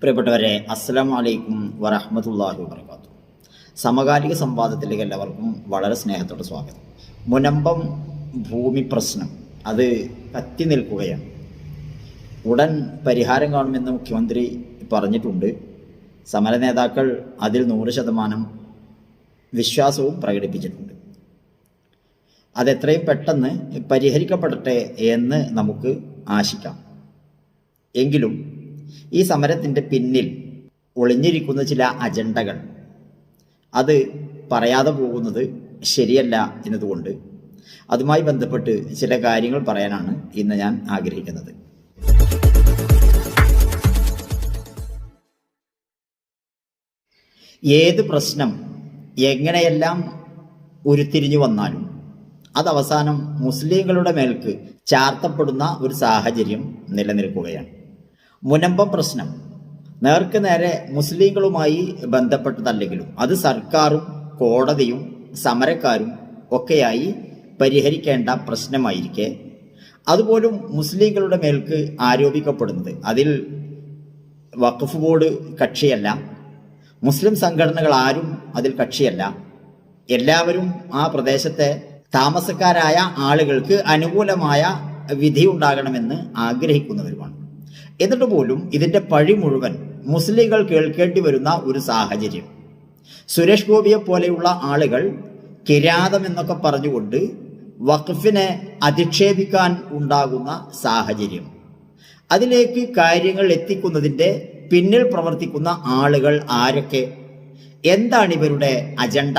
പ്രിയപ്പെട്ടവരെ അസ്സലാം വലൈക്കും വറഹമത്തല്ലാഹി വാബർക്കാത്തു സമകാലിക സംവാദത്തിലേക്ക് എല്ലാവർക്കും വളരെ സ്നേഹത്തോടെ സ്വാഗതം. മുനമ്പം ഭൂമി പ്രശ്നം അത് കത്തി നിൽക്കുകയാണ്. ഉടൻ പരിഹാരം കാണുമെന്ന് മുഖ്യമന്ത്രി പറഞ്ഞിട്ടുണ്ട്. സമര നേതാക്കൾ അതിൽ നൂറ് ശതമാനം വിശ്വാസവും പ്രകടിപ്പിച്ചിട്ടുണ്ട്. അതെത്രയും പെട്ടെന്ന് പരിഹരിക്കപ്പെടട്ടെ എന്ന് നമുക്ക് ആശിക്കാം. എങ്കിലും ഈ സമരത്തിന്റെ പിന്നിൽ ഒളിഞ്ഞിരിക്കുന്ന ചില അജണ്ടകൾ. അത് പറയാതെ പോകുന്നത് ശരിയല്ല എന്നതുകൊണ്ട് അതുമായി ബന്ധപ്പെട്ട് ചില കാര്യങ്ങൾ പറയാനാണ് ഇന്ന് ഞാൻ ആഗ്രഹിക്കുന്നത്. ഏത് പ്രശ്നം എങ്ങനെയെല്ലാം ഉരുത്തിരിഞ്ഞു വന്നാലും അത് അവസാനം മുസ്ലിങ്ങളുടെ മേൽക്ക് ചാർത്തപ്പെടുന്ന ഒരു സാഹചര്യം നിലനിൽക്കുകയാണ്. മുനമ്പം പ്രശ്നം. നേർക്ക് നേരെ മുസ്ലിങ്ങളുമായി ബന്ധപ്പെട്ടതല്ലെങ്കിലും അത് സർക്കാരും കോടതിയും സമരക്കാരും ഒക്കെയായി പരിഹരിക്കേണ്ട പ്രശ്നമായിരിക്കെ. അതുപോലും മുസ്ലിങ്ങളുടെ മേൽക്ക് ആരോപിക്കപ്പെടുന്നത്. അതിൽ വഖഫ് ബോർഡ് കക്ഷിയല്ല. മുസ്ലിം സംഘടനകൾ ആരും അതിൽ കക്ഷിയല്ല. എല്ലാവരും ആ പ്രദേശത്തെ താമസക്കാരായ ആളുകൾക്ക് അനുകൂലമായ വിധി ഉണ്ടാകണമെന്ന് ആഗ്രഹിക്കുന്നവരുമാണ്. എന്നിട്ട് പോലും ഇതിന്റെ പഴി മുഴുവൻ മുസ്ലിങ്ങൾ കേൾക്കേണ്ടി വരുന്ന ഒരു സാഹചര്യം. സുരേഷ് ഗോപിയെ പോലെയുള്ള ആളുകൾ കിരാതം എന്നൊക്കെ പറഞ്ഞുകൊണ്ട് വഖഫിനെ അധിക്ഷേപിക്കാൻ ഉണ്ടാകുന്ന സാഹചര്യം. അതിലേക്ക് കാര്യങ്ങൾ എത്തിക്കുന്നതിന്റെ പിന്നിൽ പ്രവർത്തിക്കുന്ന ആളുകൾ ആരൊക്കെ? എന്താണ് ഇവരുടെ അജണ്ട?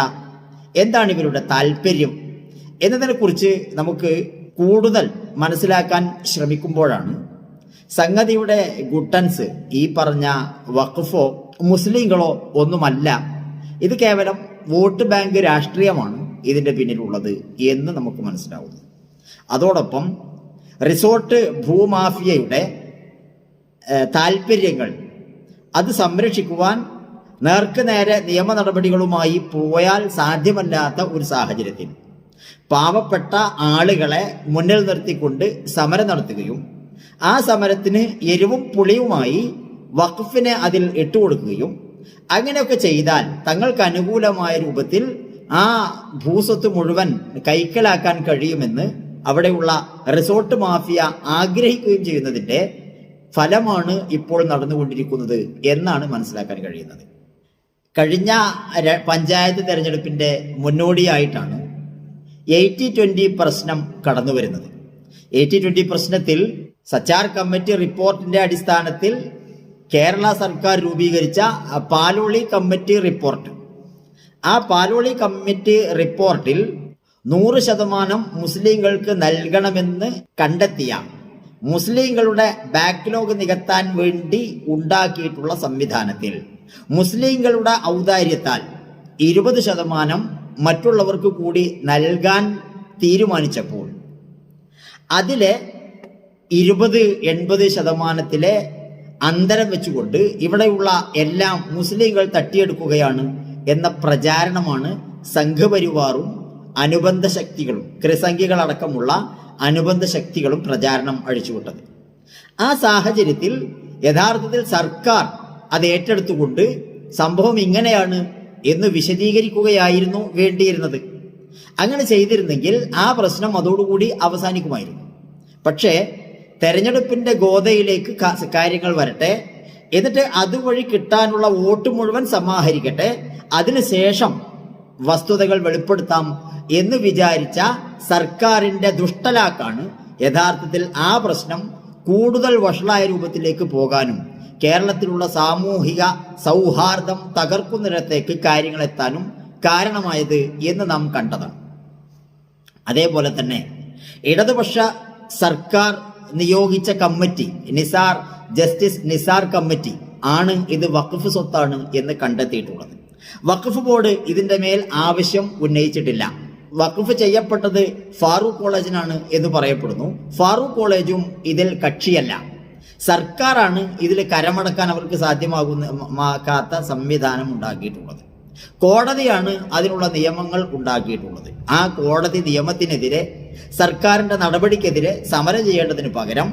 എന്താണ് ഇവരുടെ താല്പര്യം എന്നതിനെക്കുറിച്ച് നമുക്ക് കൂടുതൽ മനസ്സിലാക്കാൻ ശ്രമിക്കുമ്പോഴാണ് സംഗതിയുടെ ഗുട്ടൻസ് ഈ പറഞ്ഞ വഖഫോ മുസ്ലിങ്ങളോ ഒന്നുമല്ല. ഇത് കേവലം വോട്ട് ബാങ്ക് രാഷ്ട്രീയമാണ് ഇതിന്റെ പിന്നിലുള്ളത് എന്ന് നമുക്ക് മനസ്സിലാവുന്നു. അതോടൊപ്പം റിസോർട്ട് ഭൂമാഫിയയുടെ താല്പര്യങ്ങൾ അത് സംരക്ഷിക്കുവാൻ നേർക്ക് നേരെ നിയമ നടപടികളുമായി പോയാൽ സാധ്യമല്ലാത്ത ഒരു സാഹചര്യത്തിൽ പാവപ്പെട്ട ആളുകളെ മുന്നിൽ നിർത്തിക്കൊണ്ട് സമരം നടത്തുകയും ആ സമരത്തിന് എരിവും പുളിയുമായി വഖഫിനെ അതിൽ ഇട്ടുകൊടുക്കുകയും അങ്ങനെയൊക്കെ ചെയ്താൽ തങ്ങൾക്ക് അനുകൂലമായ രൂപത്തിൽ ആ ഭൂസ്വത്ത് മുഴുവൻ കൈക്കലാക്കാൻ കഴിയുമെന്ന് അവിടെയുള്ള റിസോർട്ട് മാഫിയ ആഗ്രഹിക്കുകയും ചെയ്യുന്നതിന്റെ ഫലമാണ് ഇപ്പോൾ നടന്നുകൊണ്ടിരിക്കുന്നത് എന്നാണ് മനസ്സിലാക്കാൻ കഴിയുന്നത്. കഴിഞ്ഞ പഞ്ചായത്ത് തെരഞ്ഞെടുപ്പിന്റെ മുന്നോടിയായിട്ടാണ് എയ്റ്റി ട്വന്റി പ്രശ്നം കടന്നു വരുന്നത് എയ്റ്റി ട്വന്റി പ്രശ്നത്തിൽ സച്ചാർ കമ്മിറ്റി റിപ്പോർട്ടിന്റെ അടിസ്ഥാനത്തിൽ കേരള സർക്കാർ രൂപീകരിച്ച പാലോളി കമ്മിറ്റി റിപ്പോർട്ട്. ആ പാലോളി കമ്മിറ്റി റിപ്പോർട്ടിൽ നൂറ് ശതമാനം മുസ്ലിങ്ങൾക്ക് നൽകണമെന്ന് കണ്ടെത്തിയ മുസ്ലിങ്ങളുടെ ബാക്ക്ലോഗ് നികത്താൻ വേണ്ടി ഉണ്ടാക്കിയിട്ടുള്ള സംവിധാനത്തിൽ മുസ്ലിങ്ങളുടെ ഔദാര്യത്താൽ ഇരുപത് ശതമാനം മറ്റുള്ളവർക്ക് കൂടി നൽകാൻ തീരുമാനിച്ചപ്പോൾ അതിലെ ഇരുപത് എൺപത് ശതമാനത്തിലെ അന്തരം വെച്ചുകൊണ്ട് ഇവിടെയുള്ള എല്ലാം മുസ്ലിങ്ങൾ തട്ടിയെടുക്കുകയാണ് എന്ന പ്രചാരണമാണ് സംഘപരിവാറും അനുബന്ധ ശക്തികളും ക്രിസംഖ്യകളടക്കമുള്ള അനുബന്ധ ശക്തികളും പ്രചാരണം അഴിച്ചുവിട്ടത്. ആ സാഹചര്യത്തിൽ യഥാർത്ഥത്തിൽ സർക്കാർ അത് ഏറ്റെടുത്തുകൊണ്ട് സംഭവം ഇങ്ങനെയാണ് എന്ന് വിശദീകരിക്കുകയായിരുന്നു വേണ്ടിയിരുന്നത്. അങ്ങനെ ചെയ്തിരുന്നെങ്കിൽ ആ പ്രശ്നം അതോടുകൂടി അവസാനിക്കുമായിരുന്നു. പക്ഷേ തെരഞ്ഞെടുപ്പിന്റെ ഗോതയിലേക്ക് കാര്യങ്ങൾ വരട്ടെ. എന്നിട്ട് അതുവഴി കിട്ടാനുള്ള വോട്ട് മുഴുവൻ സമാഹരിക്കട്ടെ. അതിനുശേഷം വസ്തുതകൾ വെളിപ്പെടുത്താം എന്ന് വിചാരിച്ച സർക്കാരിന്റെ ദുഷ്ടലാക്കാണ് യഥാർത്ഥത്തിൽ ആ പ്രശ്നം കൂടുതൽ വഷളായ രൂപത്തിലേക്ക് പോകാനും കേരളത്തിലുള്ള സാമൂഹിക സൗഹാർദ്ദം തകർക്കുന്നിടത്തേക്ക് കാര്യങ്ങൾ എത്താനും കാരണമായത് എന്ന് നാം കണ്ടതാണ്. അതേപോലെ തന്നെ ഇടതുപക്ഷ സർക്കാർ നിയോഗിച്ച committee Nisar justice Nisar committee ആണ് ഇത് വഖഫ് സ്വത്താണ് എന്ന് കണ്ടെത്തിയിട്ടുള്ളത്. വഖഫ് ബോർഡ് ഇതിന്റെ മേൽ ആവശ്യം ഉന്നയിച്ചിട്ടില്ല. വഖഫ് ചെയ്യപ്പെട്ടത് ഫാറൂഖ് കോളേജിനാണ് എന്ന് പറയപ്പെടുന്നു. ഫാറൂഖ് കോളേജും ഇതിൽ കക്ഷിയല്ല. സർക്കാരാണ് ഇതിൽ കരമടക്കാൻ അവർക്ക് സാധ്യമാകുന്ന സംവിധാനം ഉണ്ടാക്കിയിട്ടുള്ളത്. കോടതിയാണ് അതിനുള്ള നിയമങ്ങൾ ഉണ്ടാക്കിയിട്ടുള്ളത്. ആ കോടതി നിയമത്തിനെതിരെ സർക്കാരിന്റെ നടപടിക്കെതിരെ സമരം ചെയ്യേണ്ടതിന് പകരം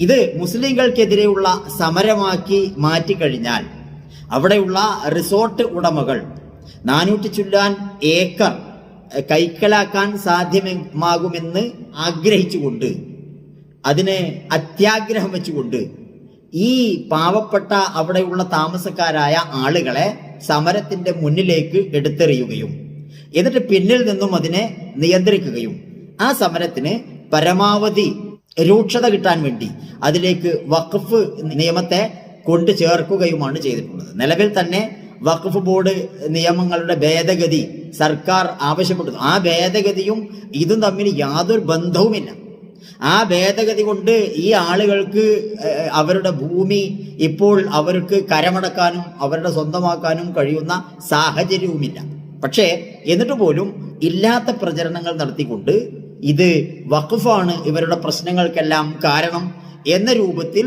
ഇത് മുസ്ലിങ്ങൾക്കെതിരെയുള്ള സമരമാക്കി മാറ്റിക്കഴിഞ്ഞാൽ അവിടെയുള്ള റിസോർട്ട് ഉടമകൾ നാനൂറ്റി ചുല്ലാൻ ഏക്കർ കൈക്കലാക്കാൻ സാധ്യമാകുമെന്ന് ആഗ്രഹിച്ചുകൊണ്ട് അതിനെ അത്യാഗ്രഹം വെച്ചുകൊണ്ട് ഈ പാവപ്പെട്ട അവിടെയുള്ള താമസക്കാരായ ആളുകളെ സമരത്തിന്റെ മുന്നിലേക്ക് എടുത്തെറിയുകയും എന്നിട്ട് പിന്നിൽ നിന്നും അതിനെ നിയന്ത്രിക്കുകയും ആ സമരത്തിന് പരമാവധി രൂക്ഷത കിട്ടാൻ വേണ്ടി അതിലേക്ക് വഖഫ് നിയമത്തെ കൊണ്ടു ചേർക്കുകയുമാണ് ചെയ്തിട്ടുള്ളത്. നിലവിൽ തന്നെ വഖഫ് ബോർഡ് നിയമങ്ങളുടെ ഭേദഗതി സർക്കാർ ആവശ്യപ്പെടുന്നു ആ ഭേദഗതിയും ഇതും തമ്മിൽ യാതൊരു ബന്ധവുമില്ല. ആ ഭേദഗതി കൊണ്ട് ഈ ആളുകൾക്ക് അവരുടെ ഭൂമി ഇപ്പോൾ അവർക്ക് കരമടക്കാനും അവരുടെ സ്വന്തമാക്കാനും കഴിയുന്ന സാഹചര്യവുമില്ല. പക്ഷേ എന്നിട്ട് പോലും ഇല്ലാത്ത പ്രചരണങ്ങൾ നടത്തിക്കൊണ്ട് ഇത് വഖഫാണ് ഇവരുടെ പ്രശ്നങ്ങൾക്കെല്ലാം കാരണം എന്ന രൂപത്തിൽ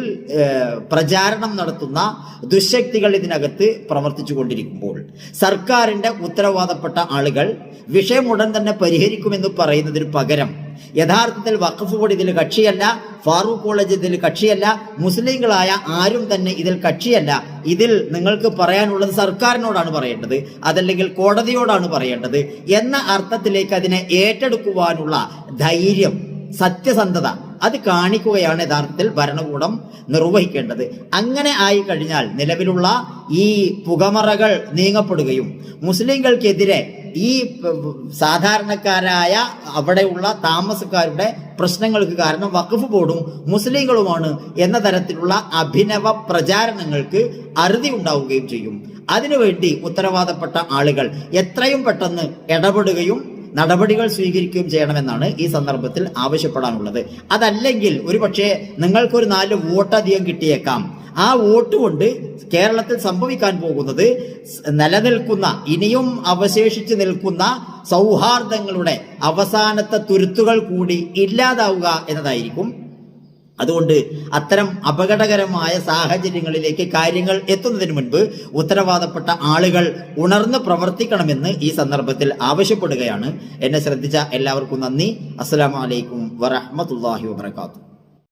പ്രചാരണം നടത്തുന്ന ദുശക്തികൾ ഇതിനകത്ത് പ്രവർത്തിച്ചു കൊണ്ടിരിക്കുമ്പോൾ സർക്കാരിന്റെ ഉത്തരവാദപ്പെട്ട ആളുകൾ വിഷയം ഉടൻ തന്നെ പരിഹരിക്കുമെന്ന് പറയുന്നതിന് പകരം യഥാർത്ഥത്തിൽ വഖഫ് ബോർഡ് ഇതിൽ കക്ഷിയല്ല ഫാറൂഖ് കോളേജ് ഇതിൽ കക്ഷിയല്ല മുസ്ലിങ്ങളായ ആരും തന്നെ ഇതിൽ കക്ഷിയല്ല. ഇതിൽ നിങ്ങൾക്ക് പറയാനുള്ളത് സർക്കാരിനോടാണ് പറയേണ്ടത് അതല്ലെങ്കിൽ കോടതിയോടാണ് പറയേണ്ടത് എന്ന അർത്ഥത്തിലേക്ക് അതിനെ ഏറ്റെടുക്കുവാനുള്ള ധൈര്യം സത്യസന്ധത അത് കാണിക്കുകയാണ് യഥാർത്ഥത്തിൽ ഭരണകൂടം നിർവഹിക്കേണ്ടത്. അങ്ങനെ ആയി കഴിഞ്ഞാൽ നിലവിലുള്ള ഈ പുകമറകൾ നീങ്ങപ്പെടുകയും മുസ്ലിങ്ങൾക്കെതിരെ ഈ സാധാരണക്കാരായ അവിടെയുള്ള താമസക്കാരുടെ പ്രശ്നങ്ങൾക്ക് കാരണം വഖഫ് ബോർഡും മുസ്ലിങ്ങളുമാണ് എന്ന തരത്തിലുള്ള അഭിനവ പ്രചാരണങ്ങൾക്ക് അറുതി ഉണ്ടാവുകയും ചെയ്യും. അതിനുവേണ്ടി ഉത്തരവാദപ്പെട്ട ആളുകൾ എത്രയും പെട്ടെന്ന് ഇടപെടുകയും നടപടികൾ സ്വീകരിക്കുകയും ചെയ്യണമെന്നാണ് ഈ സന്ദർഭത്തിൽ ആവശ്യപ്പെടാനുള്ളത്. അതല്ലെങ്കിൽ ഒരുപക്ഷെ നിങ്ങൾക്കൊരു നാല് വോട്ടധികം കിട്ടിയേക്കാം. ആ വോട്ട് കൊണ്ട് കേരളത്തിൽ സംഭവിക്കാൻ പോകുന്നത് നിലനിൽക്കുന്ന ഇനിയും അവശേഷിച്ച് നിൽക്കുന്ന സൗഹാർദ്ദങ്ങളുടെ അവസാനത്തെ തുരുത്തുകൾ കൂടി ഇല്ലാതാവുക എന്നതായിരിക്കും. അതുകൊണ്ട് അത്തരം അപകടകരമായ സാഹചര്യങ്ങളിലേക്ക് കാര്യങ്ങൾ എത്തുന്നതിന് മുൻപ് ഉത്തരവാദപ്പെട്ട ആളുകൾ ഉണർന്ന് പ്രവർത്തിക്കണമെന്ന് ഈ സന്ദർഭത്തിൽ ആവശ്യപ്പെടുകയാണ്. എന്നെ ശ്രദ്ധിച്ച എല്ലാവർക്കും നന്ദി. അസ്സലാമു വലൈക്കും വറഹ്മത്തുള്ളാഹി വബറകാതുഹു.